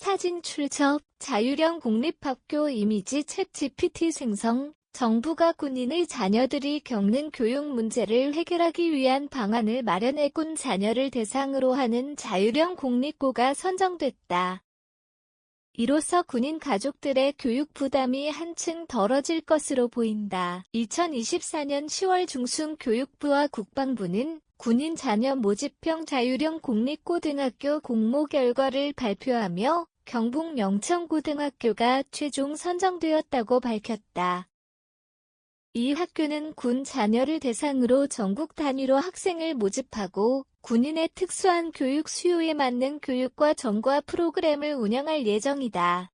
사진 출처, 자유령 공립학교 이미지 챗 GPT 생성, 정부가 군인의 자녀들이 겪는 교육 문제를 해결하기 위한 방안을 마련해 군 자녀를 대상으로 하는 자유령 공립고가 선정됐다. 이로써 군인 가족들의 교육 부담이 한층 덜어질 것으로 보인다. 2024년 10월 중순 교육부와 국방부는 군인 자녀 모집형 자유령 공립고등학교 공모 결과를 발표하며 경북 영천고등학교가 최종 선정되었다고 밝혔다. 이 학교는 군 자녀를 대상으로 전국 단위로 학생을 모집하고 군인의 특수한 교육 수요에 맞는 교육과 전과 프로그램을 운영할 예정이다.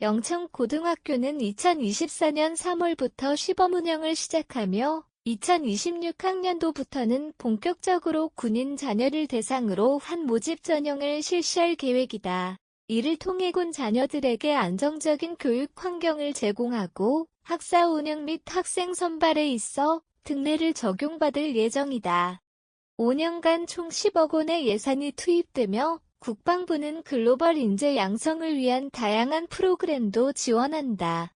영천고등학교는 2024년 3월부터 시범 운영을 시작하며 2026학년도부터는 본격적으로 군인 자녀를 대상으로 한 모집 전형을 실시할 계획이다. 이를 통해 군 자녀들에게 안정적인 교육 환경을 제공하고 학사 운영 및 학생 선발에 있어 특례를 적용받을 예정이다. 5년간 총 10억 원의 예산이 투입되며 국방부는 글로벌 인재 양성을 위한 다양한 프로그램도 지원한다.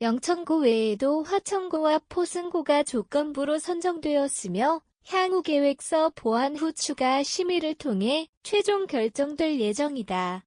영천고 외에도 화천고와 포승고가 조건부로 선정되었으며 향후 계획서 보완 후 추가 심의를 통해 최종 결정될 예정이다.